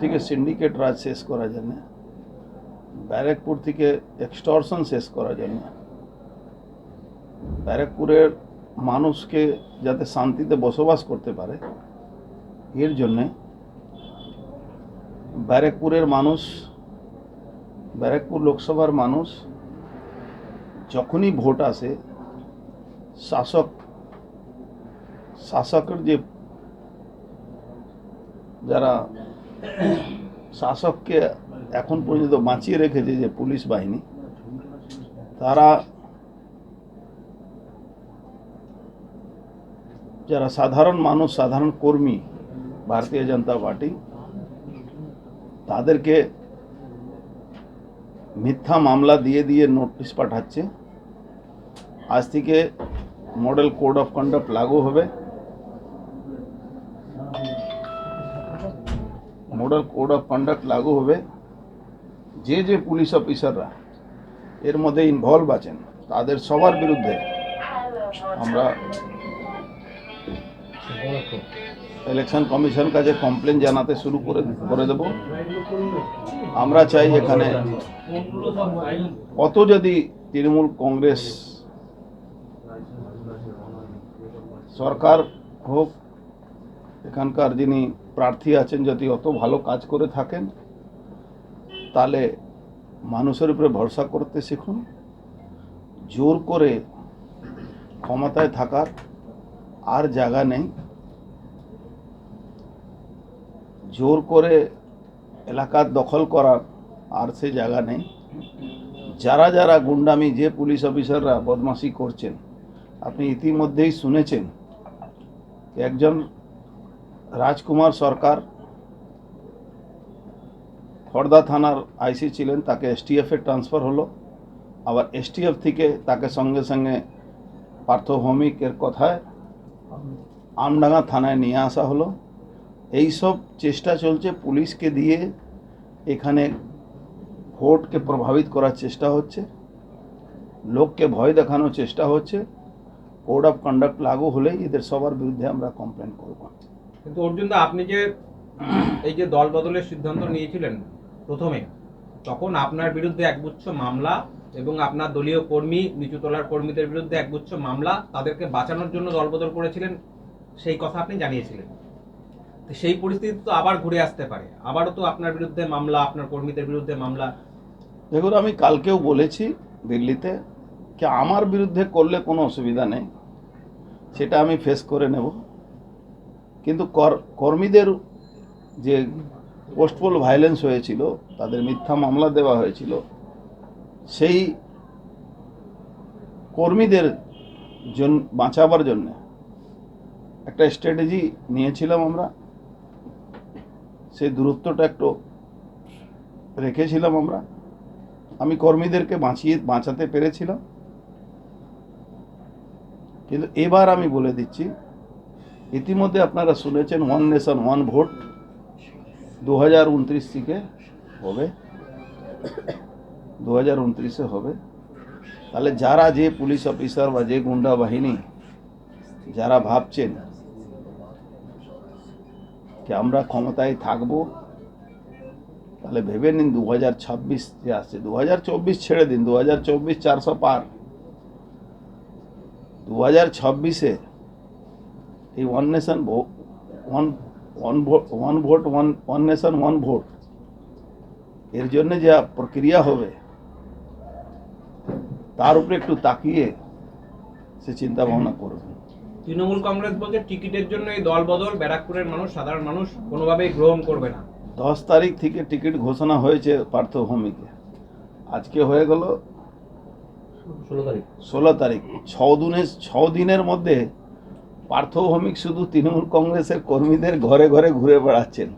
থেকে সিন্ডিকেট রাজ শেষ করার জন্য, ব্যারাকপুর থেকে এক্সটর্শন শেষ করার জন্য, ব্যারাকপুরের মানুষকে যাতে শান্তিতে বসবাস করতে পারে, এর জন্যে ব্যারাকপুরের মানুষ, ব্যারাকপুর লোকসভার মানুষ যখনই ভোট আসে, শাসক, শাসকের যে যারা শাসককে এখন পর্যন্ত বাঁচিয়ে রেখেছে যে পুলিশ বাহিনী, তারা যারা সাধারণ মানুষ, সাধারণ কর্মী ভারতীয় জনতা পার্টি, তাদেরকে মিথ্যা মামলা দিয়ে দিয়ে নোটিশ পাঠাচ্ছে। আজ থেকে মডেল কোড অফ কন্ডাক্ট লাগু হবে। মডেল কোড অফ কন্ডাক্ট লাগু হবে যে যে পুলিশ অফিসাররা এর মধ্যে ইনভলভ আছেন, তাদের সবার বিরুদ্ধে আমরা ইলেকশন কমিশন কাছে কমপ্লেন জানাতে শুরু করে করে দেব। আমরা চাই এখানে অত যদি তৃণমূল কংগ্রেস সরকার হোক, এখানকার যিনি প্রার্থী আছেন যদি অত ভালো কাজ করে থাকেন, তাহলে মানুষের উপরে ভরসা করতে শিখুন। জোর করে ক্ষমতায় থাকার আর জায়গা নেই। জোর করে এলাকা দখল করার আর সে জায়গা নেই। যারা যারা গুন্ডামি, যে পুলিশ অফিসাররা বদমাশি করছেন, আপনি ইতিমধ্যেই শুনেছেন, একজন রাজকুমার সরকার খড়দা থানার আইসি ছিলেন, তাকে এসটিএফে ট্রান্সফার হলো। আবার এসটিএফ থেকে তাকে সঙ্গে সঙ্গে পার্থ ভৌমিকের কথায় আমডাঙ্গা থানায় নিয়ে আসা হলো। এই সব চেষ্টা চলছে, পুলিশকে দিয়ে এখানে ভোটকে প্রভাবিত করার চেষ্টা হচ্ছে, লোককে ভয় দেখানোর চেষ্টা হচ্ছে। কোড অফ কন্ডাক্ট লাগু হলেই এদের সবার বিরুদ্ধে আমরা কমপ্লেন করব। কিন্তু অর্জুন দা, আপনি যে এই যে দল বদলের সিদ্ধান্ত নিয়েছিলেন প্রথমে, তখন আপনার বিরুদ্ধে একগুচ্ছ মামলা এবং আপনার দলীয় কর্মী নিচুতলার কর্মীদের বিরুদ্ধে একগুচ্ছ মামলা, তাদেরকে বাঁচানোর জন্য দলবদল করেছিলেন, সেই কথা আপনি জানিয়েছিলেন। তো সেই পরিস্থিতি তো আবার ঘুরে আসতে পারে। আবারও তো আপনার বিরুদ্ধে মামলা, আপনার কর্মীদের বিরুদ্ধে মামলা। দেখুন, আমি কালকেও বলেছি দিল্লিতে কি আমার বিরুদ্ধে করলে কোনো অসুবিধা নেই। সেটা আমি ফেস করে নেব। কিন্তু কর- কর্মীদের যে পোস্টপোল ভায়োলেন্স হয়েছিল, তাদের মিথ্যা মামলা দেওয়া হয়েছিল, সেই কর্মীদের জন, বাঁচাবার জন্য একটা স্ট্র্যাটেজি নিয়েছিলাম আমরা। সেই দূরত্বটা একটু রেখেছিলাম আমরা। আমি কর্মীদেরকে বাঁচিয়ে, বাঁচাতে পেরেছিলাম। কিন্তু এবার আমি বলে দিচ্ছি ইতিমধ্যে আপনারা শুনেছেন ওয়ান নেশন, ওয়ান ভোট দু হাজার উনত্রিশ থেকে হবে। দু হাজার উনত্রিশে হবে। তাহলে যারা যে পুলিশ অফিসার বা যে গুন্ডা বাহিনী, যারা ভাবছেন কি আমরা ক্ষমতায় থাকব, তাহলে ভেবে নিন দু হাজার ছাব্বিশ যে আসছে দু হাজার চব্বিশ ছেড়ে দিন দু হাজার চব্বিশ চারশো পার। দু হাজার ছাব্বিশে এই one nation one one vote one vote one one nation one vote এর জন্য যা প্রক্রিয়া হবে তার উপরে একটু তাকিয়ে সে চিন্তা ভাবনা করবে। তৃণমূল কংগ্রেস বলছে টিকিটের জন্য এই দল বদল ব্যারাকপুরের মানুষ সাধারণ মানুষ কোনোভাবেই গ্রহণ করবে না। দশ তারিখ থেকে টিকিট ঘোষণা হয়েছে পার্থভূমিকে। আজকে হয়ে গেল ষোলো তারিখ। ষোলো তারিখ। ছ দিনের ছ দিনের মধ্যে পার্থভৌমিক শুধু তৃণমূল কংগ্রেসের কর্মীদের ঘরে ঘরে ঘুরে বেড়াচ্ছেন।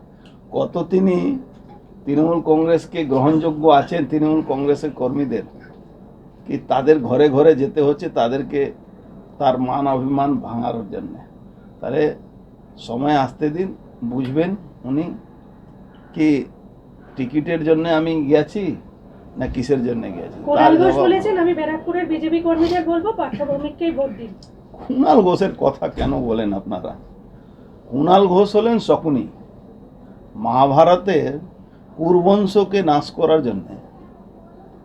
কত তিনি তৃণমূল কংগ্রেসকে গ্রহণযোগ্য আছেন তৃণমূল কংগ্রেসের কর্মীদের? কি তাদের ঘরে ঘরে যেতে হচ্ছে তাদেরকে তার মান অভিমান ভাঙার জন্য? তাহলে সময় আসতে দিন বুঝবেন উনি কি টিকিটের জন্য আমি গেছি না কিসের জন্য গেছি? বলেছেন আমি ব্যারাকপুরের বিজেপি কর্মীদের বলব পার্থভৌমিককেই ভোট দিন। কুণাল ঘোষের কথা কেন বলেন আপনারা? কুণাল ঘোষ হলেন শকুনি মহাভারতের কুরবংশকে নাশ করার জন্য।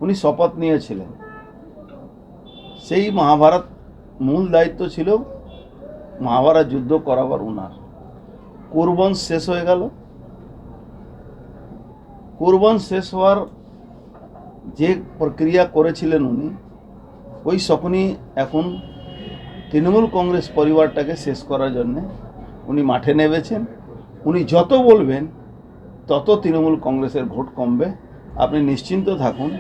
উনি শপথ নিয়েছিলেন। সেই মহাভারত মূল দায়িত্ব ছিল মহাভারত যুদ্ধ করাবার উনার। কুরবংশ শেষ হয়ে গেল। কুরবংশ শেষ হওয়ার যে প্রক্রিয়া করেছিলেন উনি, ওই শকুনি এখন তৃণমূল কংগ্রেস পরিবারটাকে শেষ করার জন্যে উনি মাঠে নেমেছেন। উনি যত বলবেন, তত তৃণমূল কংগ্রেসের ভোট কমবে। আপনি নিশ্চিন্ত থাকুন,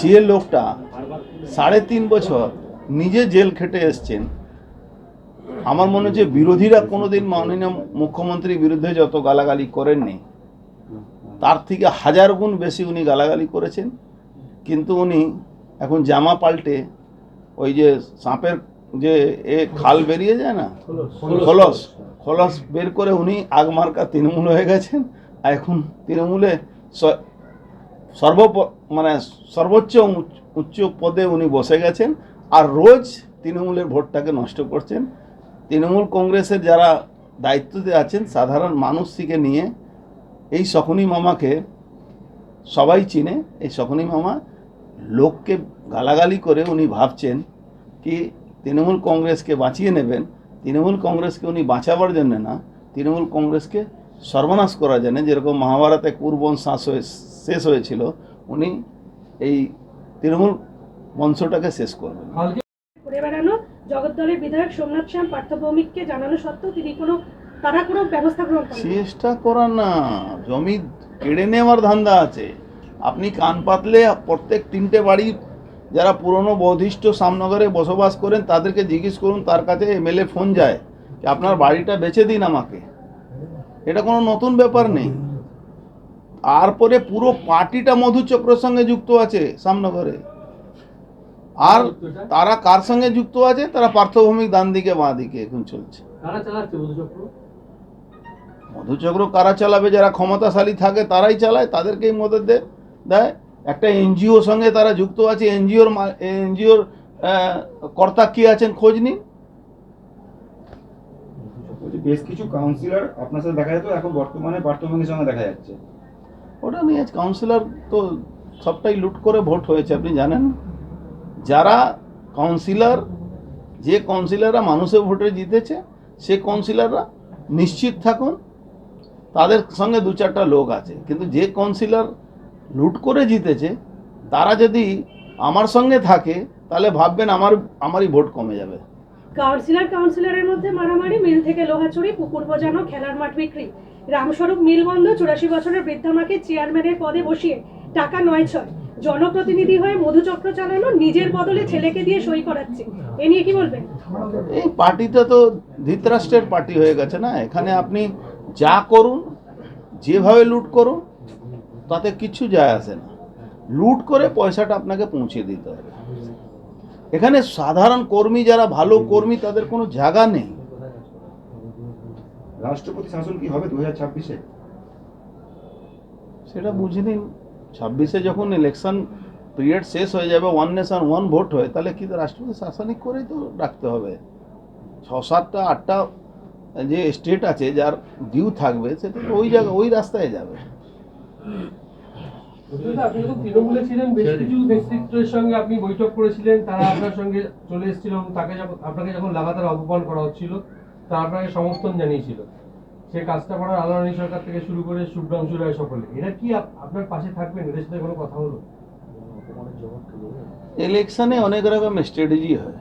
যে লোকটা সাড়ে তিন বছর নিজে জেল খেটে এসছেন, আমার মনে হচ্ছে বিরোধীরা কোনোদিন মাননীয় মুখ্যমন্ত্রীর বিরুদ্ধে যত গালাগালি করেননি, তার থেকে হাজার গুণ বেশি উনি গালাগালি করেছেন। কিন্তু উনি এখন জামা পাল্টে ওই যে সাপের যে এ খাল বেরিয়ে যায় না? খলস। খলস। বের করে উনি আগমার্কা তৃণমূল হয়ে গেছেন আর এখন তৃণমূলে সর্ব মানে সর্বোচ্চ উচ্চ- উচ্চ পদে উনি বসে গেছেন আর রোজ তৃণমূলের ভোটটাকে নষ্ট করছেন। তৃণমূল কংগ্রেসের যারা দায়িত্বতে আছেন সাধারণ মানুষ থেকে নিয়ে এই শকুনি মামাকে সবাই চিনে এই শকুনি মামা লোককে গালাগালি করে উনি ভাবছেন কি তৃণমূল কংগ্রেসকে বাঁচিয়ে নেবেন তৃণমূল কংগ্রেসকে উনি বাঁচাবার জন্য না তৃণমূল কংগ্রেসকে সর্বনাশ করার জন্য যেরকম মহাভারতে কুরবন শ্বাস হয়ে শেষ হয়েছিল উনি এই তৃণমূল বংশটাকে শেষ করবেন। ঘুরে বেড়ানো জগদ্দলের বিধায়ক সোমনাথ শ্যাম পার্থ ভৌমিককে জানানো সত্ত্বেও তিনি কোনো তারা কোনো ব্যবস্থা গ্রহণ চেষ্টা করার না জমি কেড়ে নেওয়ার ধান্দা আছে। আপনি কান পাতলে প্রত্যেক তিনটে বাড়ি যারা পুরনো বৌধিষ্ঠ সামনগরে বসবাস করেন তাদেরকে জিজ্ঞেস করুন তার কাছে এমএলএ ফোন যায় যে আপনার বাড়িটা বেচে দিন আমাকে। এটা কোনো নতুন ব্যাপার নেই। তারপরে পুরো পার্টিটা মধুচক্রের সঙ্গে যুক্ত আছে সামনগরে আর তারা কার সঙ্গে যুক্ত আছে? তারা পার্থভূমিক ডান দিকে বাঁ দিকে এখন চলছে। মধুচক্র? কারা চালাবে? যারা ক্ষমতাশালী থাকে তারাই চালায় তাদেরকেই মদত দেয়। একটা এনজিওর সঙ্গে তারা যুক্ত আছে এনজিওর এনজিওর কর্তা কি আছেন খোঁজ নিন। বেশ কিছু কাউন্সিলর আপনার সাথে দেখা যেত এখন বর্তমানে পার্থভঙ্গির সঙ্গে দেখা যাচ্ছে। ওটা নিয়ে কাউন্সিলর তো সবটাই লুট করে ভোট হয়েছে আপনি জানেন? যারা কাউন্সিলর যে কাউন্সিলররা মানুষের ভোটে জিতেছে সে কাউন্সিলররা নিশ্চিত থাকুন তাদের সঙ্গে দু চারটা লোক আছে। কিন্তু যে কাউন্সিলর লুট করে জিতেছে তারা যদি আমার সঙ্গে থাকে তাহলে ভাববেন আমার আমারই ভোট কমে যাবে। কাউন্সিলর কাউন্সিলরের মধ্যে মারামারি মিল থেকে লোহা চুরি পুকুর বোজানো খেলার মাঠ বিক্রি। রামস্বরূপ মিল বন্ধ চুরাশি বছরের বৃদ্ধামাকে চেয়ারম্যানের পদে বসিয়ে টাকা নয় ছয় জনপ্রতিনিধি হয়ে মধুচক্র চালানো নিজের বদলে ছেলেকে দিয়ে সই করাচ্ছে। এ নিয়ে কি বলবেন? এই পার্টিটা তো ধৃতরাষ্ট্রের পার্টি হয়ে গেছে না? এখানে আপনি যা করুন যেভাবে লুট করুন তাতে কিছু যায় আসে না। লুট করে পয়সাটা আপনাকে পৌঁছে দিতে হবে। এখানে সাধারণ কর্মী যারা ভালো কর্মী তাদের কোনো জায়গা নেই। রাষ্ট্রপতি শাসন কি হবে দু হাজার ছাব্বিশে? সেটা বুঝে নিন ছাব্বিশে যখন ইলেকশন পিরিয়ড শেষ হয়ে যাবে ওয়ান নেশন ওয়ান ভোট হয় তাহলে কি রাষ্ট্রপতি শাসনিক করেই তো রাখতে হবে? ছ সাতটা আটটা যে স্টেট আছে যার ডিউ থাকবে সেটা তো ওই জায়গা ওই রাস্তায় যাবে। আপনি যখন তৃণমূলে ছিলেন বেশ কিছু নেতৃত্বের সঙ্গে আপনি বৈঠক করেছিলেন তারা আপনার সঙ্গে চলে এসেছিল তাকে যখন আপনাকে যখন লাগাতার অপমান করা হচ্ছিল তারা আপনাকে সমর্থন জানিয়েছিল। সেই কাজটা করার আলোড়নী সরকার থেকে শুরু করে শুভ্রাংশু রায় সকলে। এরা কি আপনার পাশে থাকবেন? এদের সাথে কোনো কথা হলো? ইলেকশনে অনেক রকম স্ট্র্যাটেজি হয়।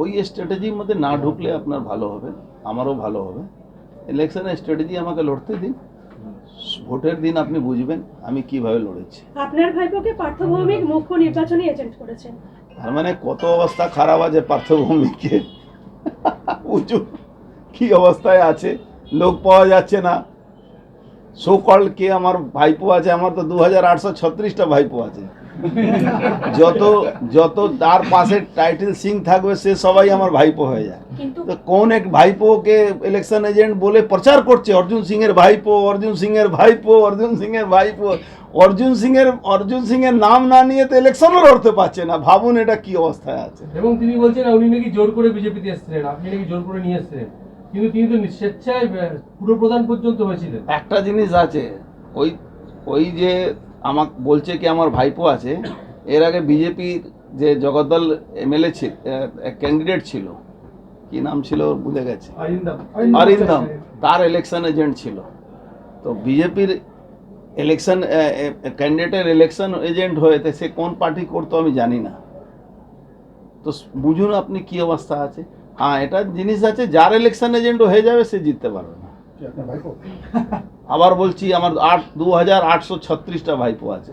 ওই স্ট্র্যাটেজির মধ্যে না ঢুকলে আপনার ভালো হবে আমারও ভালো হবে। ইলেকশনের স্ট্র্যাটেজি আমাকে লড়তে দিন। ভোটের দিন আপনি বুঝবেন আমি কীভাবে লড়েছি। আপনার ভাইপোকে পার্থভৌমিক মুখ্য নির্বাচনী এজেন্ট করেছেন। তার মানে কত অবস্থা খারাপ আছে পার্থভৌমিকে? উঁচু। কি অবস্থায় আছে? লোক পাওয়া যাচ্ছে না। সোকল কে আমার ভাইপো আছে? আমার তো দু হাজার আটশো ছত্রিশটা ভাইপো আছে। যত যত তার পাশে টাইটেল সিং থাকবে সে সবাই আমার ভাইপো হয়ে যায়। তো কোন এক ভাইপোকে ইলেকশন এজেন্ট বলে প্রচার করছে? অর্জুন সিং এর ভাইপো অর্জুন সিং এর ভাইপো অর্জুন সিং এর ভাইপো। অর্জুন সিং এর অর্জুন সিং এর নাম না নিয়ে তো ইলেকশনও লড়তে পারছে না। ভাবুন এটা কি অবস্থায় আছে। এবং তিনি বলছেন উনি নাকি জোর করে বিজেপিতে এসেছিলেন আপনি নাকি জোর করে নিয়ে এসেছিলেন। কিন্তু তিনি তো স্বেচ্ছায় আহ, পুরপ্রধান পর্যন্ত হয়েছিলেন। একটা জিনিস আছে ওই ওই যে আমাকে বলছে কি আমার ভাইপো আছে এর আগে বিজেপির যে জগদ্দল এমএলএ ছিল ক্যান্ডিডেট ছিল কি নাম ছিল ওর ভুলে গেছে। অরিন্দম তার ইলেকশন এজেন্ট ছিল। তো বিজেপির ইলেকশন ক্যান্ডিডেটের ইলেকশন এজেন্ট হয়েতে সে কোন পার্টি করতো আমি জানি না। তো বুঝুন আপনি কি অবস্থা আছে। হ্যাঁ এটা জিনিস আছে যার ইলেকশন এজেন্ট হয়ে যাবে সে জিততে পারবে না। ভাইপো? আবার বলছি আমার আট দু হাজার আটশো ছত্রিশটা ভাইপো আছে।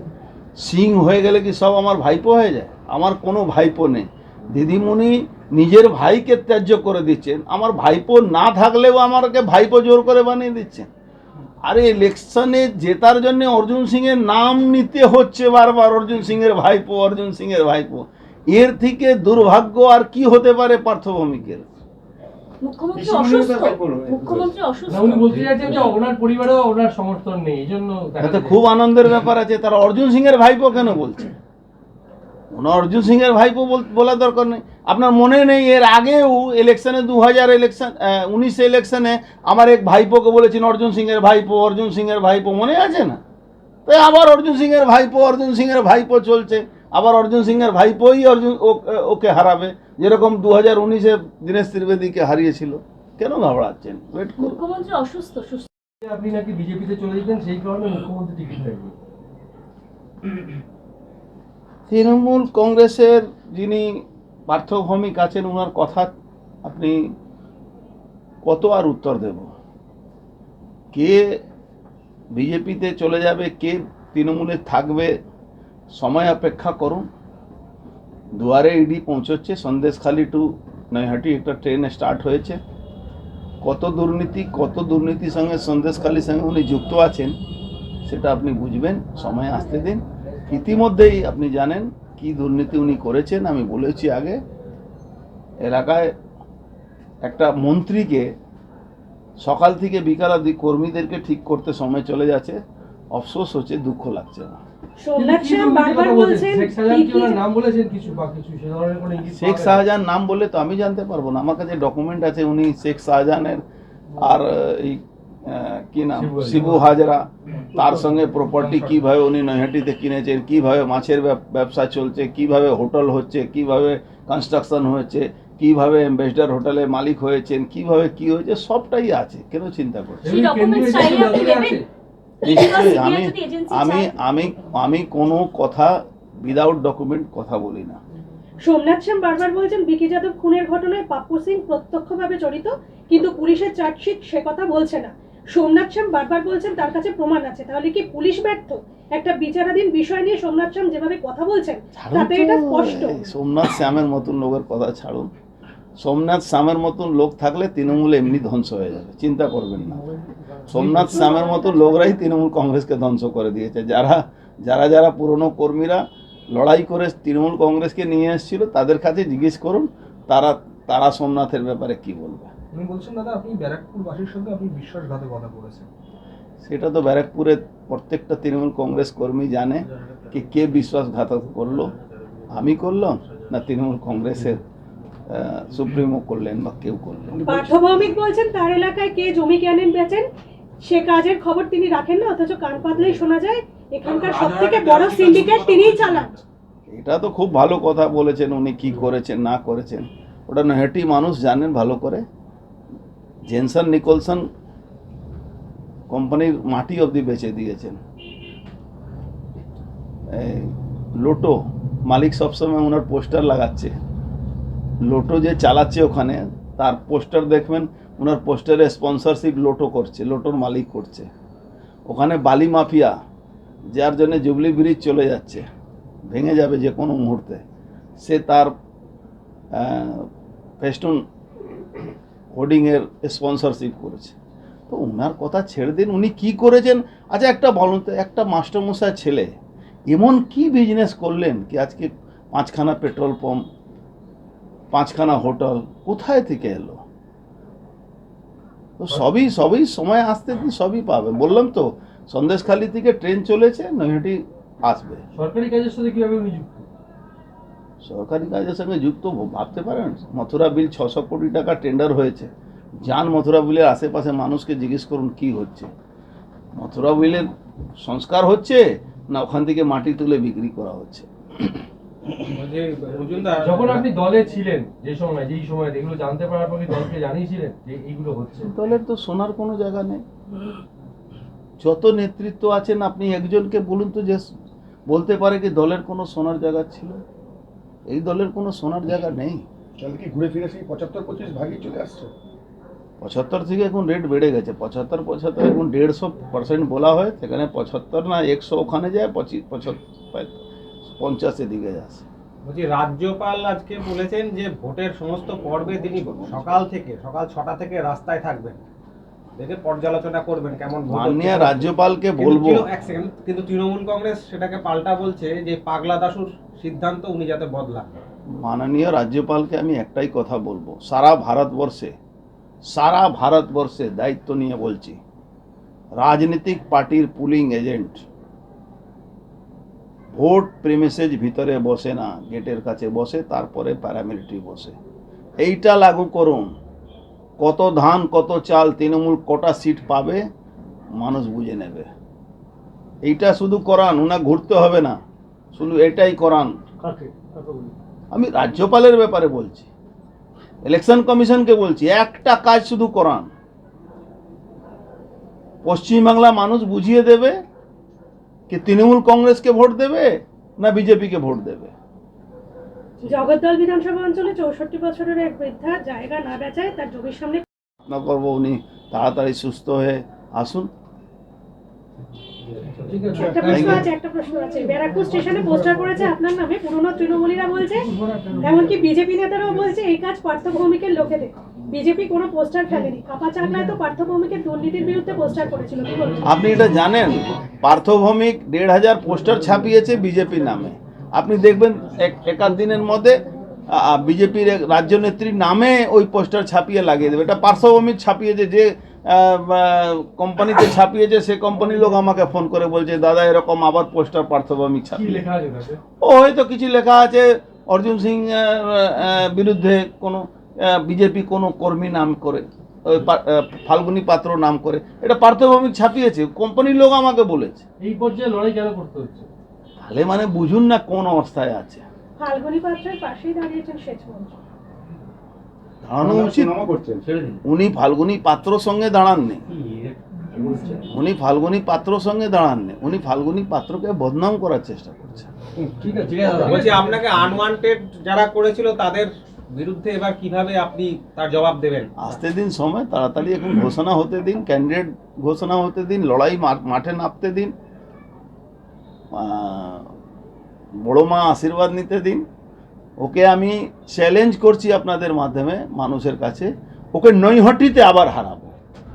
সিং হয়ে গেলে কি সব আমার ভাইপো হয়ে যায়? আমার কোনো ভাইপো নেই। দিদিমণি নিজের ভাইকে ত্যায্য করে দিচ্ছেন। আমার ভাইপো না থাকলেও আমাকে ভাইপো জোর করে বানিয়ে দিচ্ছেন। আরে ইলেকশনে জেতার জন্য অর্জুন সিং এর নাম নিতে হচ্ছে বারবার অর্জুন সিং এর ভাইপো, অর্জুন সিং এর ভাইপো। এর থেকে দুর্ভাগ্য আর কি হতে পারে পার্থভূমিকের? মুখ্যমন্ত্রী অসুস্থ। মুখ্যমন্ত্রী অসুস্থ। উনি বলতে চাইছেন যে ওনার পরিবারেও ওনার সমর্থন নেই এই জন্য খুব আনন্দের ব্যাপার আছে তারা অর্জুন সিং এর ভাইপো কেন বলছে? ওনার অর্জুন সিং এর ভাইপো বল- দরকার নেই। আপনার মনে নেই এর আগেও ইলেকশনে দু হাজার ইলেকশন উনিশে ইলেকশনে আমার এক ভাইপোকে বলেছেন অর্জুন সিং এর ভাইপো অর্জুন সিং এর ভাইপো। মনে আছে না? তাই আবার অর্জুন সিং এর ভাইপো অর্জুন সিং এর ভাইপো চলছে। আবার অর্জুন সিং এর ভাইপোই অর্জুন ওকে হারাবে। যেরকম দু হাজার উনিশে দীনেশ ত্রিবেদীকে হারিয়েছিল। কেন ঘাবড়াচ্ছেন? ওয়েট করুন। মুখ্যমন্ত্রী অসুস্থ সুস্থ। আপনি নাকি বিজেপিতে চলে যেতেন সেই কারণে মুখ্যমন্ত্রী টিকিট তৃণমূল কংগ্রেসের যিনি পার্থভৌমিক আছেন ওনার কথা আপনি কত আর উত্তর দেব? কে বিজেপিতে চলে যাবে কে তৃণমূলে থাকবে সময় অপেক্ষা করুন। দুয়ারে ইডি পৌঁছচ্ছে, সন্দেশখালি টু নৈহাটি একটা ট্রেন স্টার্ট হয়েছে। কত দুর্নীতি, কত দুর্নীতির সঙ্গে সন্দেশখালির সঙ্গে উনি যুক্ত আছেন, সেটা আপনি বুঝবেন, সময় আসতে দিন। ইতিমধ্যেই আপনি জানেন কি দুর্নীতি উনি করেছেন, আমি বলেছি আগে। এলাকায় একটা মন্ত্রীকে সকাল থেকে বিকাল অবধি কর্মীদেরকে ঠিক করতে সময় চলে যাচ্ছে। অফসোস হচ্ছে, দুঃখ লাগছে না। শেখ শাহজাহান নাম বলেছেন কিছু বা কিছু? সে ধরনের কোনো ইঙ্গিত শেখ পাওয়া গেছে? শাহজাহান নাম বললে তো আমি জানতে পারব না। আমার কাছে ডকুমেন্ট আছে উনি শেখ শাহজাহানের আর এই কি নাম? শিবু হাজরা। তার সঙ্গে প্রপার্টি কীভাবে উনি নৈহাটিতে কিনেছেন কীভাবে মাছের ব্যবসা চলছে কীভাবে হোটেল হচ্ছে কীভাবে কনস্ট্রাকশন হচ্ছে কীভাবে অ্যাম্বাসেডার হোটেলে মালিক হয়েছেন কীভাবে কি হয়েছে সবটাই আছে। কেন চিন্তা করছেন? নিশ্চয়ই আমি আমি আমি কোনো কথা উইদাউট ডকুমেন্ট কথা বলি না। সোমনাথ শ্যাম বারবার বলছেন বিকি যাদব খুনের ঘটনায় পাপ্পু সিং প্রত্যক্ষভাবে জড়িত কিন্তু পুলিশের চার্জশিট সে কথা বলছে না। সোমনাথ শ্যাম বারবার বলছেন তার কাছে প্রমাণ আছে। তাহলে কি পুলিশ ব্যর্থ? একটা বিচারাধীন বিষয় নিয়ে সোমনাথ শ্যাম যেভাবে কথা বলছেন তাতে এটা স্পষ্ট। সোমনাথ শ্যামের মতন লোকের কথা ছাড়ুন। সোমনাথ শ্যামের মতন লোক থাকলে তৃণমূল এমনি ধ্বংস হয়ে যাবে চিন্তা করবেন না। সোমনাথ শ্যামের মতন লোকরাই তৃণমূল কংগ্রেসকে ধ্বংস করে দিয়েছে। যারা যারা যারা পুরনো কর্মীরা লড়াই করে তৃণমূল কংগ্রেসকে নিয়ে এসেছিল তাদের কাছে জিজ্ঞেস করুন তারা তারা সোমনাথের ব্যাপারে কি বলবে। উনি বলছেন দাদা আপনি ব্যারাকপুর বাসীর সঙ্গে আপনি বিশ্বাসঘাতকতা করেছেন সেটা তো ব্যারাকপুরে প্রত্যেকটা তৃণমূল কংগ্রেস কর্মী জানে। কি কে বিশ্বাসঘাতক করল আমি করলাম না তৃণমূল কংগ্রেসের সুপ্রিমো করলেন বা কেউ করলেন। পার্থভৌমিক বলছেন তার এলাকায় কে জমি কেনেন বেচেন সে কাজের খবর তিনি রাখেন না অথচ কান পাতলেই শোনা যায় এখানকার সব থেকে বড় সিন্ডিকেট তিনিই চালান। এটা তো খুব ভালো কথা বলেছেন উনি কি করেছেন না করেছেন। ওটা নহেটি মানুষ জানেন ভালো করে। জেনসন নিকলসন কোম্পানির মাটি অবধি বেচে দিয়েছেন। এই লোটো মালিক সবসময় ওনার পোস্টার লাগাচ্ছে। লোটো যে চালাচ্ছে ওখানে, তার পোস্টার দেখবেন, ওনার পোস্টারে স্পন্সরশিপ লোটো করছে, লোটোর মালিক করছে। ওখানে বালি মাফিয়া, যার জন্য জুবলি ব্রিজ চলে যাচ্ছে, ভেঙে যাবে যে কোনো মুহূর্তে, সে তার ফেস্টুন হোর্ডিংয়ের স্পন্সরশিপ করেছে। তো ওনার কথা ছেড়ে দিন, উনি কি করেছেন? আচ্ছা একটা বলুন তো, একটা মাস্টারমশাই ছেলে, এমন কি বিজনেস করলেন কি আজকে পাঁচখানা পেট্রোল পাম্প পাঁচখানা হোটেল কোথায় থেকে এলো? তো সবই সবই সময় আসতে দিন সবই পাবে? বললাম তো সন্দেশখালি থেকে ট্রেন চলেছে নৈহাটি আসবে। সরকারি কাজের সাথে কীভাবে সরকারি কাজের সঙ্গে যুক্ত ভাবতে পারেন? মথুরা বিল ছশো কোটি টাকা টেন্ডার হয়েছে। যান মথুরা বিলের আশেপাশে মানুষকে জিজ্ঞেস করুন কি হচ্ছে। মথুরা বিলের সংস্কার হচ্ছে না ওখান থেকে মাটি তুলে বিক্রি করা হচ্ছে? যখন আপনি দলে ছিলেন যে সময় যেই সময় এগুলো জানতে পারার পর দলকে জানিয়েছিলেন যে এইগুলো হচ্ছে? দলের তো শোনার কোনো জায়গা নেই। যত নেতৃত্ব আছেন আপনি একজনকে বলুন তো যে বলতে পারে কি দলের কোনো সোনার জায়গা ছিল? এই দলের কোনো সোনার জায়গা নেই। তাহলে কি ঘুরে ফিরে সেই পঁচাত্তর পঁচিশ ভাগই চলে আসছে? পঁচাত্তর থেকে এখন রেট বেড়ে গেছে। পঁচাত্তর পঁচাত্তর এখন দেড়শো পার্সেন্ট বলা হয়। সেখানে পঁচাত্তর না একশো ওখানে যায় পঁচিশ পঁচাত্তর। পঞ্চাশের দিকে যাচ্ছে। বলছি রাজ্যপাল আজকে বলেছেন যে ভোটের সমস্ত পর্বে তিনি সকাল থেকে সকাল ছটা থেকে রাস্তায় থাকবেন। দেখে পর্যালোচনা করবেন কেমন মাননীয় রাজ্যপালকে বলব এক সেকেন্ড কিন্তু তৃণমূল কংগ্রেস সেটাকে পাল্টা বলছে যে পাগলা দাসুর সিদ্ধান্ত উনি যাতে বদলান। মাননীয় রাজ্যপালকে আমি একটাই কথা বলব সারা ভারতবর্ষে সারা ভারতবর্ষে দায়িত্ব নিয়ে বলছি রাজনৈতিক পার্টির পুলিং এজেন্ট ভোট প্রেমিসেজ ভিতরে বসে না গেটের কাছে বসে তারপরে প্যারামিলিটারি বসে। এইটা লাগু করুন। কত ধান কত চাল তৃণমূল কটা সিট পাবে মানুষ বুঝে নেবে। এইটা শুধু করান ওনা ঘুরতে হবে না। শুধু এটাই করান। আমি রাজ্যপালের ব্যাপারে বলছি। ইলেকশন কমিশনকে বলছি একটা কাজ শুধু করান। পশ্চিমবাংলা মানুষ বুঝিয়ে দেবে কি তৃণমূল কংগ্রেসকে ভোট দেবে না বিজেপিকে ভোট দেবে? জগদ্দল বিধানসভা অঞ্চলে চৌষট্টি বছরের এক বৃদ্ধা জায়গা না বেচায় তার জমির সামনে না করব উনি। তাড়াতাড়ি সুস্থ হয়ে আসুন। একটা প্রশ্ন আছে একটা প্রশ্ন আছে। ব্যারাকপুর স্টেশনে পোস্টার করেছে আপনার নামে পুরনো তৃণমূলীরা বলছে এমনকি বিজেপি নেতারাও বলছে এই কাজ পার্থ ভৌমিকের লোকেদের বিজেপি কোনো পোস্টার ফেলেনি। কাপা চাকলায় তো পার্থ ভৌমিকের দুর্নীতির বিরুদ্ধে পোস্টার করেছিল কি বলবেন আপনি এটা জানেন? পার্থভৌমিক দেড় হাজার পোস্টার ছাপিয়েছে বিজেপির নামে। আপনি দেখবেন এক একাধ দিনের মধ্যে বিজেপির রাজ্য নেত্রীর নামে ওই পোস্টার ছাপিয়ে লাগিয়ে দেবে। এটা পার্শ্বভৌমিক ছাপিয়েছে যে কোম্পানিতে ছাপিয়েছে সে কোম্পানির লোক আমাকে ফোন করে বলছে দাদা এরকম আবার পোস্টার পার্থভৌমিক ছাপিয়ে লেখা আছে ও হয়তো কিছু লেখা আছে অর্জুন সিং বিরুদ্ধে কোনো বিজেপি কোনো কর্মী নাম করে ফাল্গুনী পাত্র নাম করে। এটা পার্থভৌমিক ছাপিয়েছে কোম্পানির লোক আমাকে বলেছে। এই পর্যায়ে লড়াই কেন করতে হচ্ছে? তাহলে মানে বুঝুন না কোন অবস্থায় আছে। ফাল্গুনী পাত্রের পাশেই দাঁড়িয়েছেন দাঁড়ানো উচিত। উনি ফাল্গুনী পাত্র সঙ্গে দাঁড়াননি। উনি ফাল্গুনী পাত্র সঙ্গে দাঁড়াননি। উনি ফাল্গুনী পাত্রকে বদনাম করার চেষ্টা করছেন। ঠিক আছে ঠিক আছে। বলছি আপনাকে আনওয়ান্টেড যারা করেছিল তাদের বিরুদ্ধে এবার কীভাবে আপনি তার জবাব দেবেন? আসতে দিন সময় তাড়াতাড়ি এখন ঘোষণা হতে দিন ক্যান্ডিডেট ঘোষণা হতে দিন লড়াই মাঠে নামতে দিন বড় মা আশীর্বাদ নিতে দিন। ওকে আমি চ্যালেঞ্জ করছি আপনাদের মাধ্যমে মানুষের কাছে ওকে নৈহটিতে আবার হারাবো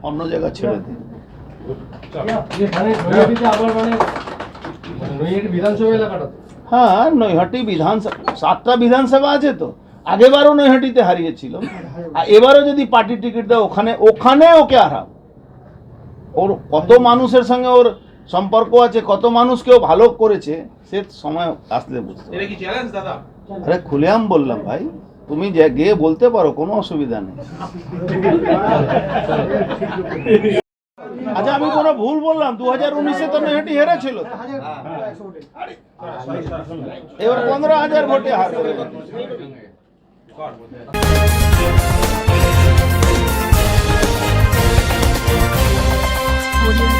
অন্য জায়গা ছেড়ে দিন। এখানে আবার মানে মানে নৈহাটি বিধানসভা হ্যাঁ নৈহাটি বিধানসভা সাতটা বিধানসভা আছে তো। আগেবারও নৈহাটিতে হারিয়েছিল। আর এবারও যদি পার্টি টিকিট দেয় ওখানে ওখানে ওকে হারাব ওর কত মানুষের সঙ্গে ওর সম্পর্ক আছে কত মানুষকেও ভালো করেছে সে সময় আসলে বুঝতে পারবে। এটা কি চ্যালেঞ্জ দাদা? আরে খুলেআম বললাম ভাই তুমি যে গিয়ে বলতে পারো কোনো অসুবিধা নেই। আচ্ছা আমি কোনো ভুল বললাম দু হাজার উনিশে তো নৈহাটি হেরেছিল। তো। এবার পনেরো হাজার ভোটে হারবে। Audio